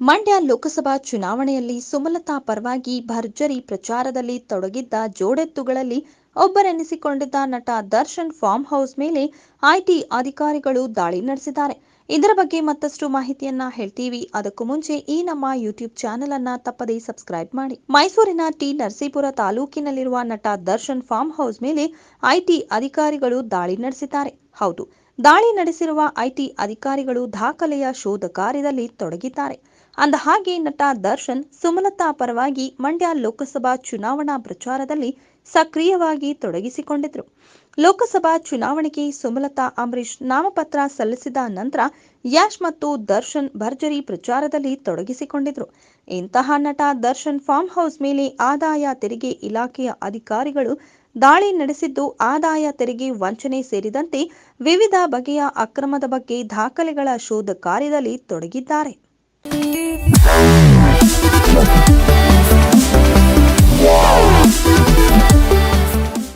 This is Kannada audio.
ಮಂಡ್ಯ ಲೋಕಸಭಾ ಚುನಾವಣೆಯಲ್ಲಿ ಸುಮಲತಾ ಪರವಾಗಿ ಭರ್ಜರಿ ಪ್ರಚಾರದಲ್ಲಿ ತೊಡಗಿದ್ದ ಜೋಡೆತ್ತುಗಳಲ್ಲಿ ಒಬ್ಬರೆನಿಸಿಕೊಂಡಿದ್ದ ನಟ ದರ್ಶನ್ ಫಾರ್ಮ್ ಹೌಸ್ ಮೇಲೆ ಐಟಿ ಅಧಿಕಾರಿಗಳು ದಾಳಿ ನಡೆಸಿದ್ದಾರೆ. ಇದರ ಬಗ್ಗೆ ಮತ್ತಷ್ಟು ಮಾಹಿತಿಯನ್ನ ಹೇಳ್ತೀವಿ. ಅದಕ್ಕೂ ಮುಂಚೆ ಈ ನಮ್ಮ ಯೂಟ್ಯೂಬ್ ಚಾನೆಲ್ ಅನ್ನ ತಪ್ಪದೇ ಸಬ್ಸ್ಕ್ರೈಬ್ ಮಾಡಿ. ಮೈಸೂರಿನ ಟಿ ನರಸೀಪುರ ತಾಲೂಕಿನಲ್ಲಿರುವ ನಟ ದರ್ಶನ್ ಫಾರ್ಮ್ ಹೌಸ್ ಮೇಲೆ ಐಟಿ ಅಧಿಕಾರಿಗಳು ದಾಳಿ ನಡೆಸಿದ್ದಾರೆ. ಹೌದು. ದಾಳಿ ನಡೆಸಿರುವ ಐಟಿ ಅಧಿಕಾರಿಗಳು ದಾಖಲೆಯ ಶೋಧ ಕಾರ್ಯದಲ್ಲಿ ತೊಡಗಿದ್ದಾರೆ. ಅಂದ ಹಾಗೆ ನಟ ದರ್ಶನ್ ಸುಮಲತಾ ಪರವಾಗಿ ಮಂಡ್ಯ ಲೋಕಸಭಾ ಚುನಾವಣಾ ಪ್ರಚಾರದಲ್ಲಿ ಸಕ್ರಿಯವಾಗಿ ತೊಡಗಿಸಿಕೊಂಡಿದ್ರು. ಲೋಕಸಭಾ ಚುನಾವಣೆಗೆ ಸುಮಲತಾ ಅಂಬರೀಶ್ ನಾಮಪತ್ರ ಸಲ್ಲಿಸಿದ ನಂತರ ಯಾಶ್ ಮತ್ತು ದರ್ಶನ್ ಭರ್ಜರಿ ಪ್ರಚಾರದಲ್ಲಿ ತೊಡಗಿಸಿಕೊಂಡಿದ್ರು. ಇಂತಹ ನಟ ದರ್ಶನ್ ಫಾರ್ಮ್ ಹೌಸ್ ಮೇಲೆ ಆದಾಯ ತೆರಿಗೆ ಇಲಾಖೆಯ ಅಧಿಕಾರಿಗಳು ದಾಳಿ ನಡೆಸಿದ್ದು ಆದಾಯ ತೆರಿಗೆ ವಂಚನೆ ಸೇರಿದಂತೆ ವಿವಿಧ ಬಗೆಯ ಅಕ್ರಮದ ಬಗ್ಗೆ ದಾಖಲೆಗಳ ಶೋಧ ಕಾರ್ಯದಲ್ಲಿ ತೊಡಗಿದ್ದಾರೆ.